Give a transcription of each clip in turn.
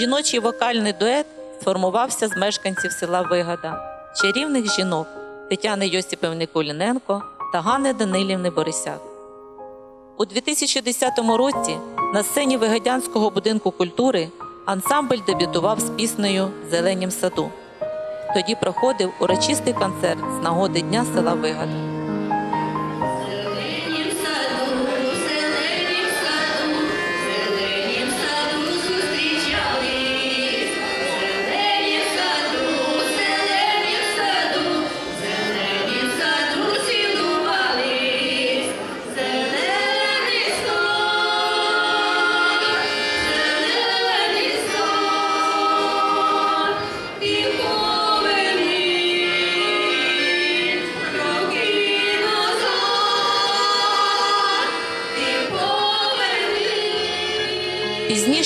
Жіночий вокальний дует сформувався з мешканців села Вигада, чарівних жінок Тетяни Йосипівни Куліненко та Ганни Данилівни Борисяк. У 2010 році на сцені Вигадянського будинку культури ансамбль дебютував з піснею Зеленім саду. Тоді проходив урочистий концерт з нагоди Дня села Вигада.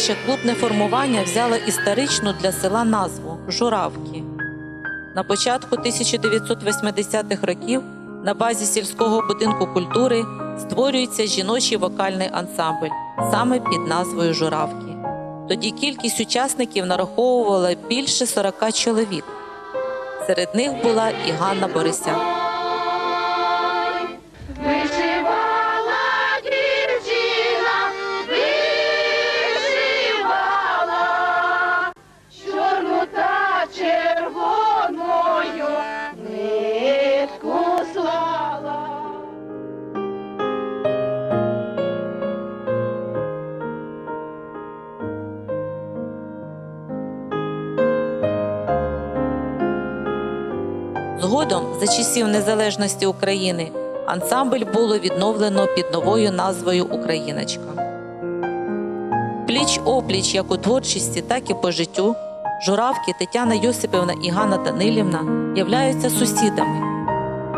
Пізніше клубне формування взяло історичну для села назву Журавки. На початку 1980-х років на базі сільського будинку культури створюється жіночий вокальний ансамбль саме під назвою Журавки. Тоді кількість учасників нараховувала більше 40 чоловік. Серед них була і Ганна Борисяк. Згодом, за часів незалежності України, ансамбль було відновлено під новою назвою Україночка. Пліч опліч як у творчості, так і по життю журавки Тетяна Йосипівна і Ганна Данилівна являються сусідами.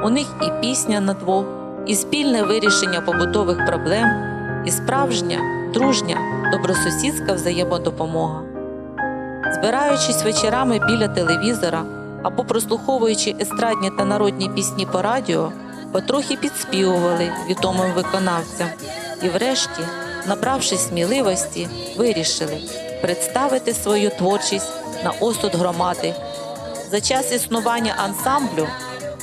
У них і пісня на двох, і спільне вирішення побутових проблем, і справжня, дружня, добросусідська взаємодопомога. Збираючись вечорами біля телевізора або прослуховуючи естрадні та народні пісні по радіо, потрохи підспівували відомим виконавцям і, врешті, набравшись сміливості, вирішили представити свою творчість на осуд громади. За час існування ансамблю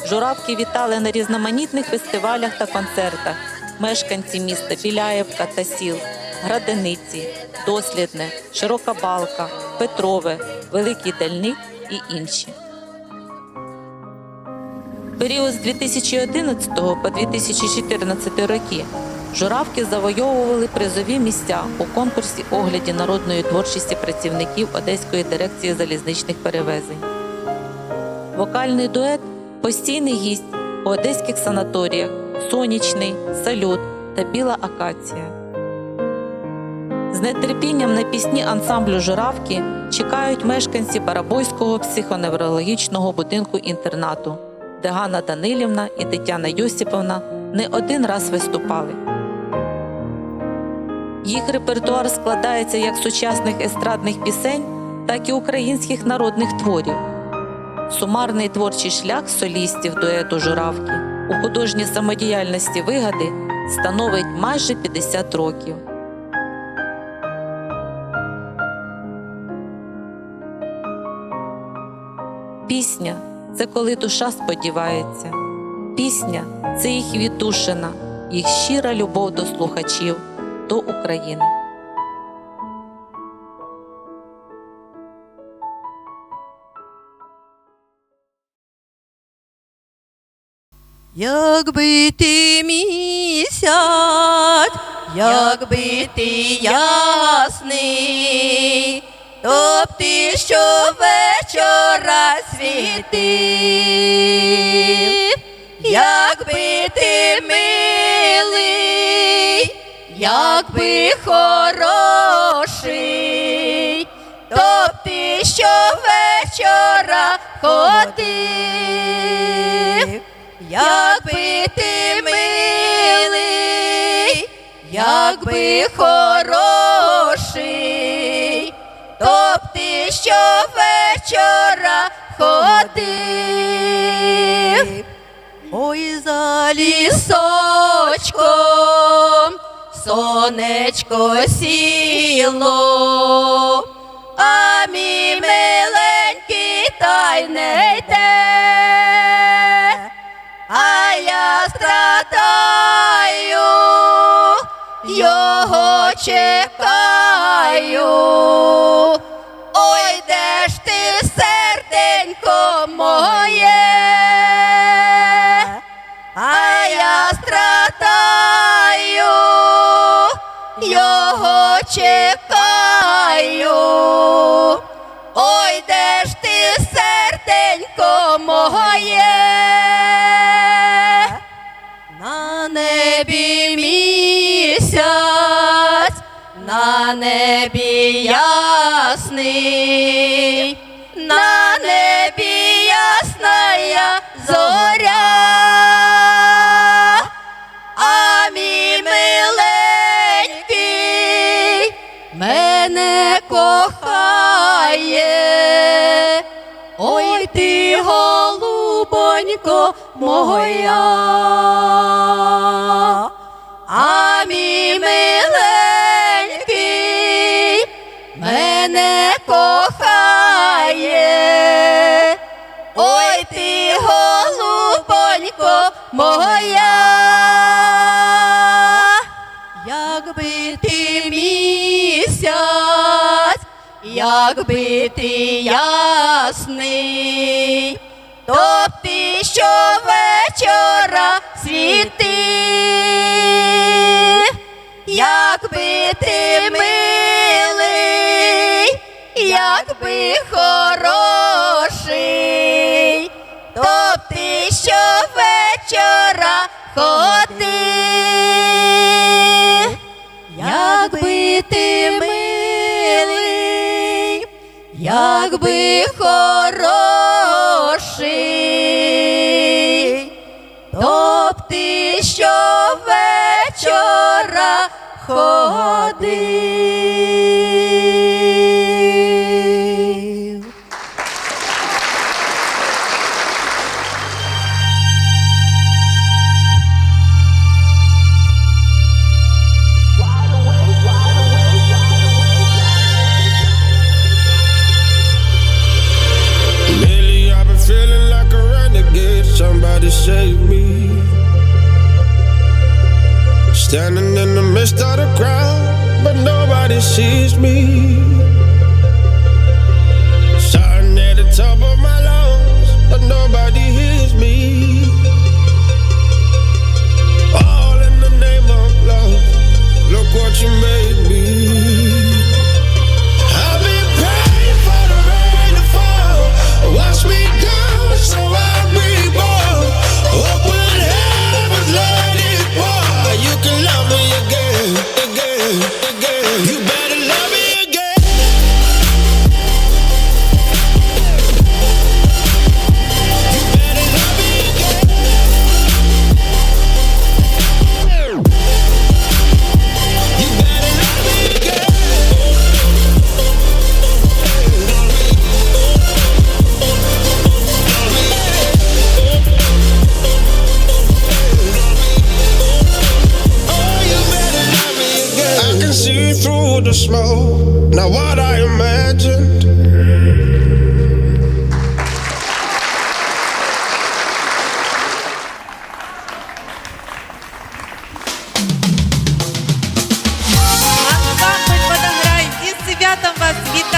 журавки вітали на різноманітних фестивалях та концертах мешканці міста Біляєвка та сіл, Градениці, Дослідне, Широка Балка, Петрове, Великий Дальник і інші. Період з 2011 по 2014 роки журавки завойовували призові місця у конкурсі огляді народної творчості працівників Одеської дирекції залізничних перевезень. Вокальний дует постійний гість у одеських санаторіях Сонячний, Салют та Біла Акація. З нетерпінням на пісні ансамблю Журавки чекають мешканці Барабойського психоневрологічного будинку інтернату, де Ганна Данилівна і Тетяна Йосиповна не один раз виступали. Їх репертуар складається як сучасних естрадних пісень, так і українських народних творів. Сумарний творчий шлях солістів дуету Журавки у художній самодіяльності вигади становить майже 50 років. Пісня це коли душа сподівається. Пісня це їх віддушина, їх щира любов до слухачів, до України. Якби ти місяць, якби ти ясний, то б ти щовечора світив, якби ти милий, якби хороший, то б ти щовечора ходив. Якби ти милий, якби хороший, ходив. Ой, за лісочком сонечко сіло, а мій миленький та не йде. А я страдаю, його чекаю. Голубонько моя, а мій миленький мене кохає. Ой ти, голубонько моя, якби ти місяць, якби ти ясний, то ти щовечора світив, якби ти милий, якби хороший, то ти щовечора ходив, якби ти милий, якби хороший. ходи.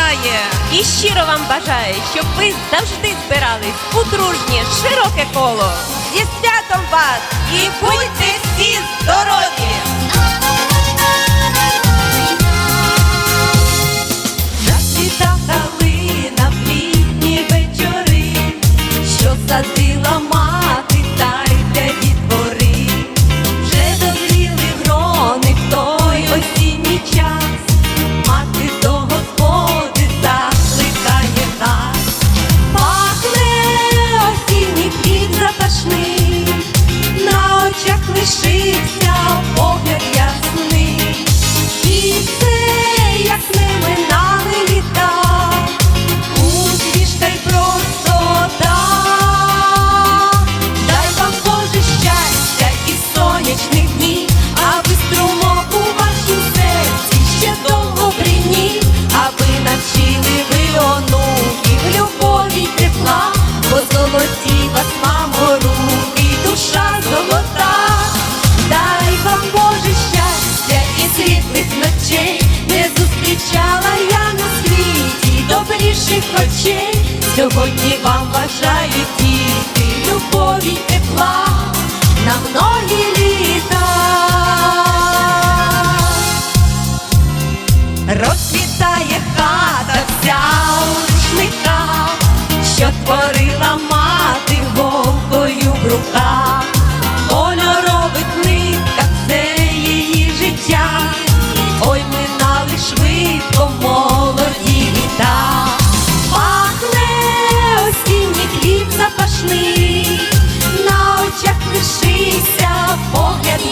вітає і щиро вам бажає, щоб ви завжди збирались у дружнє, широке коло. Зі святом вас і будьте всі здорові!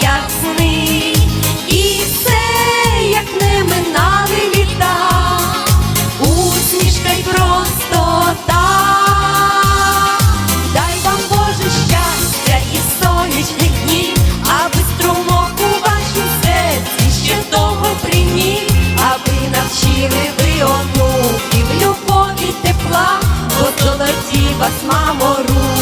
як сни, і все, як не минали літа, усмішка й простота, дай вам Боже щастя і сонячних днів, аби струмок у вашому серці ще довго приніс, аби навчили ви одну онуків любові тепла, бо золоті вас, мамо.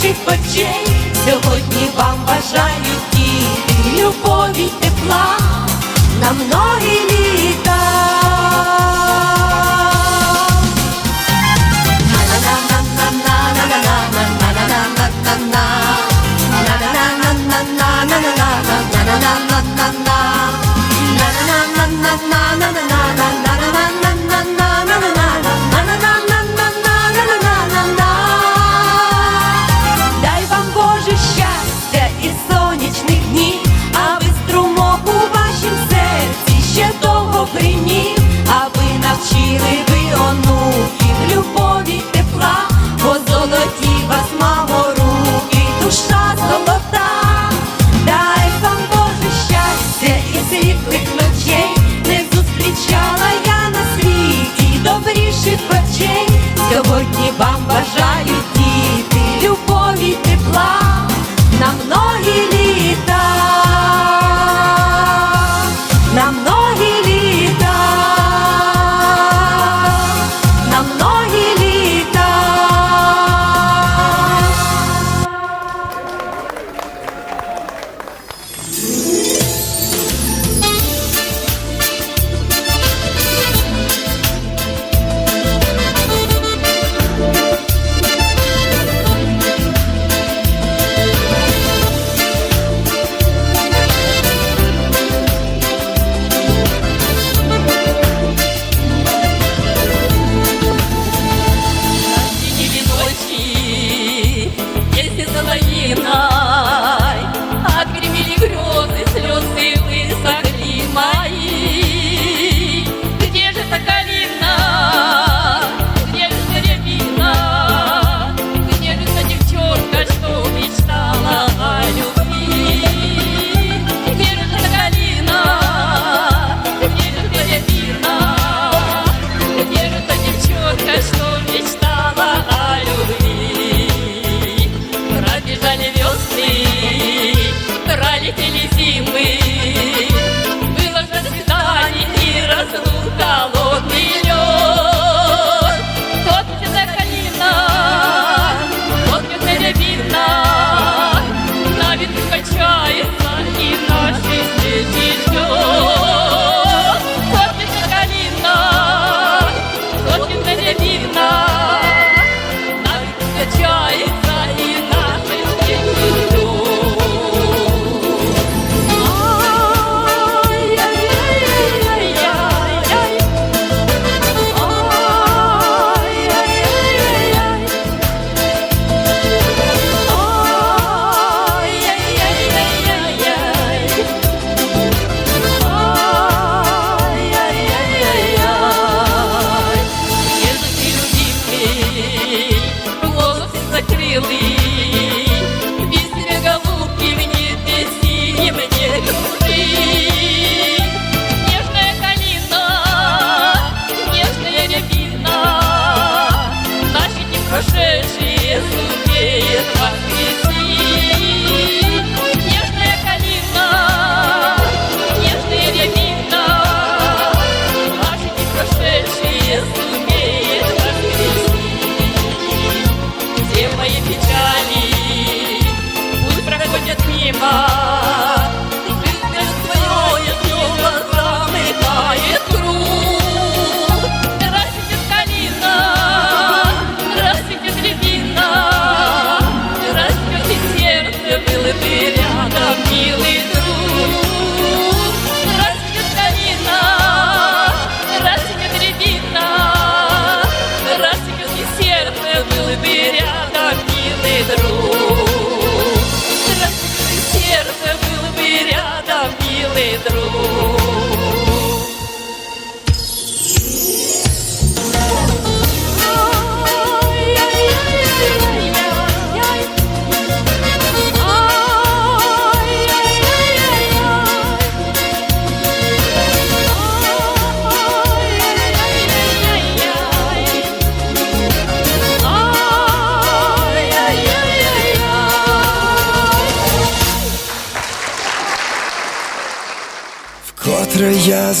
ваших очей, сьогодні вам бажаю і любові тепла. Нам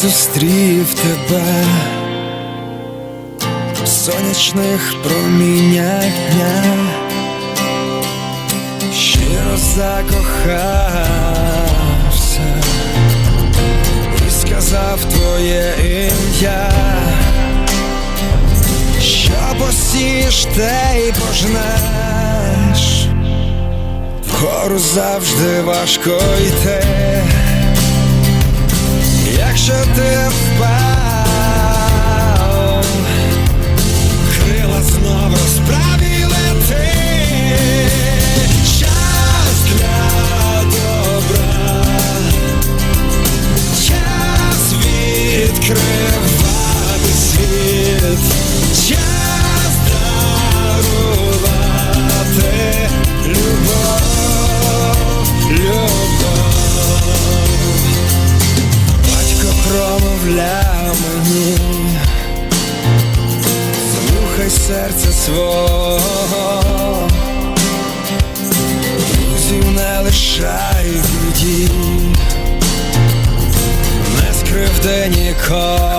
зустрів тебе. В сонячних проміннях дня, щиро закохався і сказав твоє ім'я, що посієш, те й пожнеш, вгору завжди важко йти. Якщо ти впав Друзів не лишай в біді, не скривди нікого.